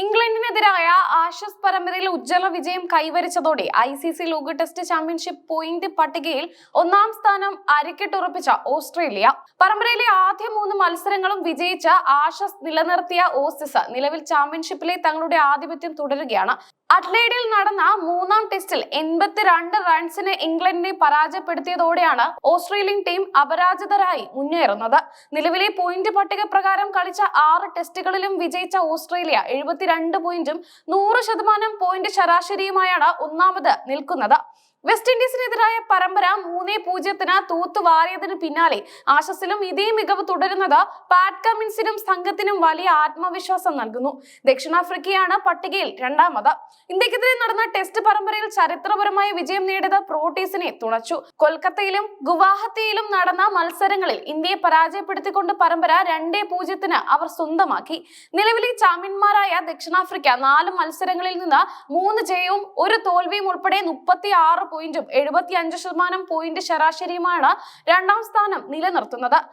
ഇംഗ്ലണ്ടിനെതിരായ ആഷസ് പരമ്പരയിൽ ഉജ്ജ്വല വിജയം കൈവരിച്ചതോടെ ഐ സി സി ലോക ടെസ്റ്റ് ചാമ്പ്യൻഷിപ്പ് പോയിന്റ് പട്ടികയിൽ ഒന്നാം സ്ഥാനം അരക്കിട്ടുറപ്പിച്ച ഓസ്ട്രേലിയ. പരമ്പരയിലെ ആദ്യ മൂന്ന് മത്സരങ്ങളും വിജയിച്ച ആഷസ് നിലനിർത്തിയ ഓസിസ് നിലവിൽ ചാമ്പ്യൻഷിപ്പിലെ തങ്ങളുടെ ആധിപത്യം തുടരുകയാണ്. അഡ്ലൈഡിൽ നടന്ന മൂന്നാം ടെസ്റ്റിൽ എൺപത്തിരണ്ട് റൺസിന് ഇംഗ്ലണ്ടിനെ പരാജയപ്പെടുത്തിയതോടെയാണ് ഓസ്ട്രേലിയൻ ടീം അപരാജിതരായി മുന്നേറുന്നത്. നിലവിലെ പോയിന്റ് പട്ടിക പ്രകാരം കളിച്ച ആറ് ടെസ്റ്റുകളിലും വിജയിച്ച ഓസ്ട്രേലിയ എഴുപത്തിരണ്ട് പോയിന്റും നൂറ് ശതമാനം പോയിന്റ് ശരാശരിയുമായാണ് ഒന്നാമത് നിൽക്കുന്നത്. വെസ്റ്റ് ഇൻഡീസിനെതിരായ പരമ്പര മൂന്നേ പൂജ്യത്തിന് തൂത്തുവാരിയതിന് പിന്നാലെ ആശസിലും ഇതേ മികവ് തുടരുന്നത് പാറ്റ് കമ്മിൻസിനും സംഘത്തിനും വലിയ ആത്മവിശ്വാസം നൽകുന്നു. ദക്ഷിണാഫ്രിക്കയാണ് പട്ടികയിൽ രണ്ടാമത്. ഇന്ത്യക്കെതിരെ നടന്ന ടെസ്റ്റ് പരമ്പരയിൽ ചരിത്രപരമായ വിജയം നേടിയത് പ്രോട്ടീസിനെ തുണച്ചു. കൊൽക്കത്തയിലും ഗുവാഹത്തിയിലും നടന്ന മത്സരങ്ങളിൽ ഇന്ത്യയെ പരാജയപ്പെടുത്തിക്കൊണ്ട് പരമ്പര രണ്ടേ പൂജ്യത്തിന് അവർ സ്വന്തമാക്കി. നിലവിലെ ചാമ്പ്യന്മാരായ ദക്ഷിണാഫ്രിക്ക നാല് മത്സരങ്ങളിൽ നിന്ന് മൂന്ന് ജയവും ഒരു തോൽവിയും ഉൾപ്പെടെ മുപ്പത്തി ആറ് പോയിന്റും എഴുപത്തിയഞ്ച് ശതമാനം പോയിന്റ് ശരാശരിയുമാണ് രണ്ടാം സ്ഥാനം നിലനിർത്തുന്നത്.